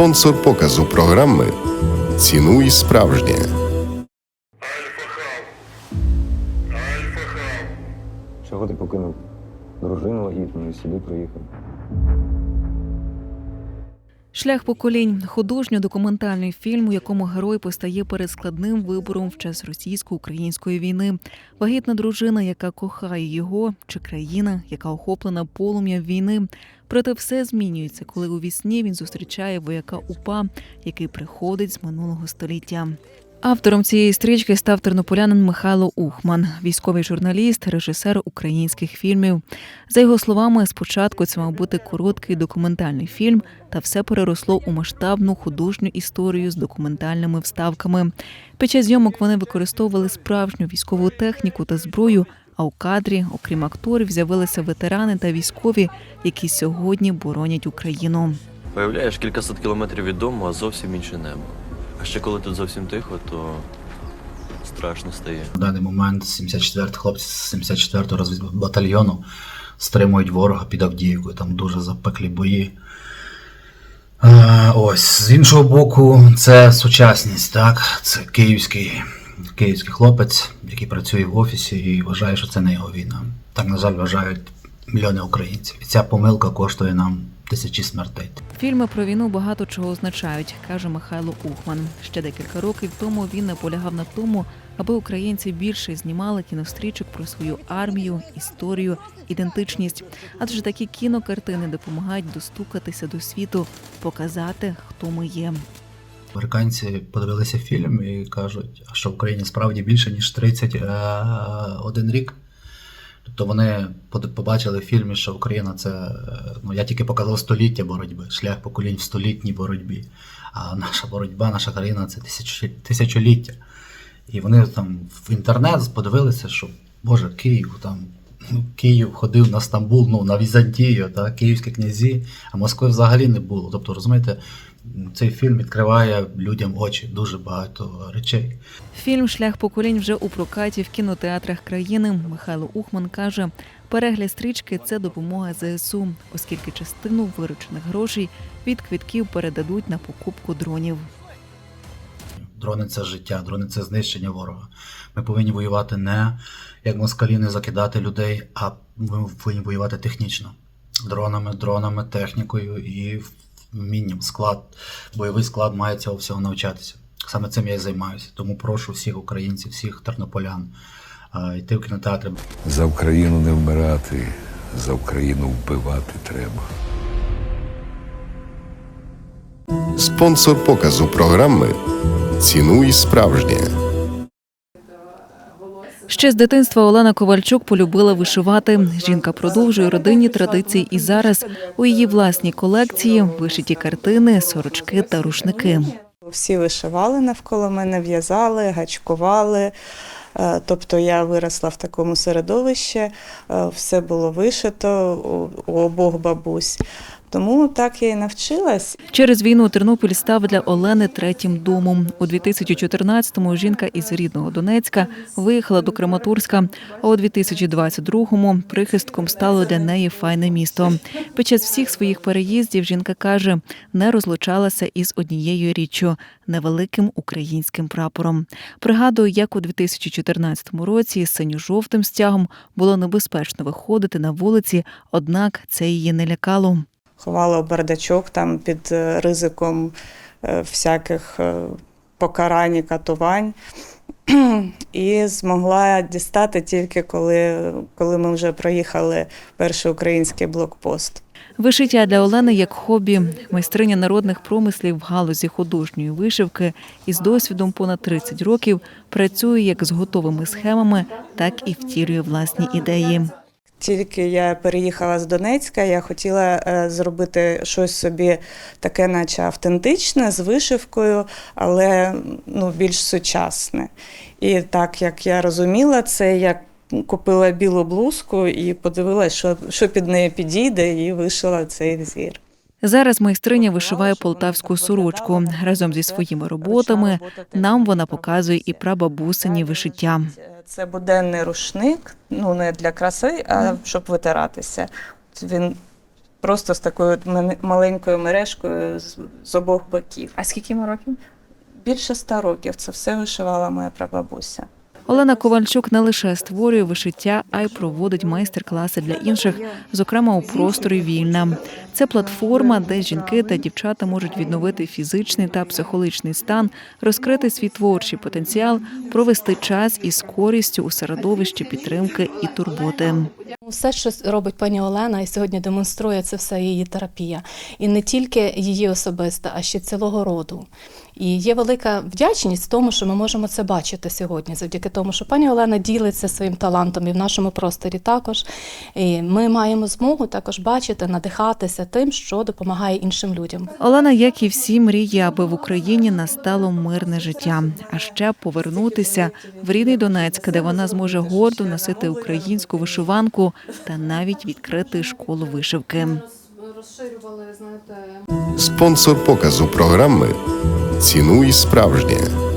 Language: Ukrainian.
Спонсор показу програми Цінуй справжнє. Чого ти покинув дружину вагітну і сюди приїхав? Шлях поколінь художньо-документальний фільм, у якому герой постає перед складним вибором в час російсько-української війни. Вагітна дружина, яка кохає його, чи країна, яка охоплена полум'ям війни. Проте все змінюється, коли у вісні він зустрічає вояка УПА, який приходить з минулого століття. Автором цієї стрічки став тернополянин Михайло Ухман, військовий журналіст, режисер українських фільмів. За його словами, спочатку це мав бути короткий документальний фільм, та все переросло у масштабну художню історію з документальними вставками. Під час зйомок вони використовували справжню військову техніку та зброю. А у кадрі, окрім акторів, з'явилися ветерани та військові, які сьогодні боронять Україну. Виявляєш кількасот кілометрів від дому, а зовсім інше небо. А ще коли тут зовсім тихо, то страшно стає. В даний момент 74 хлопці з 74-го розвідбатальйону стримують ворога під Авдіївкою. Там дуже запеклі бої. Е, ось, з іншого боку, це сучасність, так? Це київський, київський хлопець, який працює в офісі і вважає, що це не його війна. Так, на жаль, вважають мільйони українців. І ця помилка коштує нам тисячі смертей. Фільми про війну багато чого означають, каже Михайло Ухман. Ще декілька років тому він наполягав на тому, аби українці більше знімали кінострічок про свою армію, історію, ідентичність. Адже такі кінокартини допомагають достукатися до світу, показати, хто ми є. Американці подивилися фільм і кажуть, що в Україні справді більше, ніж 31 рік. Тобто вони побачили в фільмі, що Україна це. е, Ну, я тільки показав століття боротьби, шлях поколінь в столітній боротьбі. А наша боротьба, наша країна це тисячоліття. І вони там в інтернет подивилися, що Боже, Київ там. ну, Київ ходив на Стамбул, ну, на Візантію, та, київські князі, а Москви взагалі не було. Тобто, розумієте, цей фільм відкриває людям очі дуже багато речей. Фільм Шлях поколінь вже у прокаті в кінотеатрах країни. Михайло Ухман каже, перегляд стрічки це допомога ЗСУ, оскільки частину виручених грошей від квитків передадуть на покупку дронів. Дрони це життя, дрони це знищення ворога. Ми повинні воювати не як москалі, не закидати людей, а ми повинні воювати технічно. Дронами, дронами, технікою і вмінням. Склад, бойовий склад має цього всього навчатися. Саме цим я і займаюся. Тому прошу всіх українців, всіх тернополян е, йти в кінотеатри. За Україну не вмирати, за Україну вбивати треба. Спонсор показу програми Цінуй справжнє. Ще з дитинства Олена Ковальчук полюбила вишивати. Жінка продовжує родинні традиції і зараз у її власній колекції вишиті картини, сорочки та рушники. Всі вишивали навколо мене, в'язали, гачкували. Е, Тобто я виросла в такому середовищі, е, все було вишито у, у обох бабусь. Тому так я і навчилась. Через війну Тернопіль став для Олени третім домом. У 2014-му жінка із рідного Донецька виїхала до Краматорська, а у 2022-му прихистком стало для неї файне місто. Під час всіх своїх переїздів жінка каже, не розлучалася із однією річчю невеликим українським прапором. Пригадую, як у 2014 році з синьо-жовтим стягом було небезпечно виходити на вулиці, однак це її не лякало. Ховала в бардачок там під е, ризиком е, всяких е, покарань і катувань. І змогла дістати тільки коли, коли ми вже проїхали перший український блокпост. Вишиття для Олени як хобі, майстриня народних промислів в галузі художньої вишивки із досвідом понад 30 років працює як з готовими схемами, так і втілює власні ідеї. Тільки я переїхала з Донецька, я хотіла е, зробити щось собі таке, наче автентичне, з вишивкою, але ну, більш сучасне. І так як я розуміла це, я купила білу блузку і подивилася, що, що під неї підійде, і вишила цей зір. Зараз майстриня вишиває полтавську сорочку разом зі своїми роботами. Нам вона показує і прабабусині вишиття. Це буденний рушник, ну не для краси, а щоб витиратися. Він просто з такою маленькою мережкою з, з обох боків. А скільки йому років? Більше ста років це все вишивала моя прабабуся. Олена Ковальчук не лише створює вишиття, а й проводить майстер-класи для інших, зокрема у просторі вільна. Це платформа, де жінки та дівчата можуть відновити фізичний та психологічний стан, розкрити свій творчий потенціал, провести час із користю у середовищі підтримки і турботи. Все, що робить пані Олена, і сьогодні демонструє це все її терапія. І не тільки її особиста, а ще цілого роду. І є велика вдячність в тому, що ми можемо це бачити сьогодні, завдяки тому, що пані Олена ділиться своїм талантом і в нашому просторі також. І ми маємо змогу також бачити, надихатися тим, що допомагає іншим людям. Олена, як і всі, мріє, аби в Україні настало мирне життя, а ще повернутися в рідний Донецьк, де вона зможе гордо носити українську вишиванку та навіть відкрити школу вишивки. Розширювали, знаєте. Спонсор показу програми Цінуй справжнє.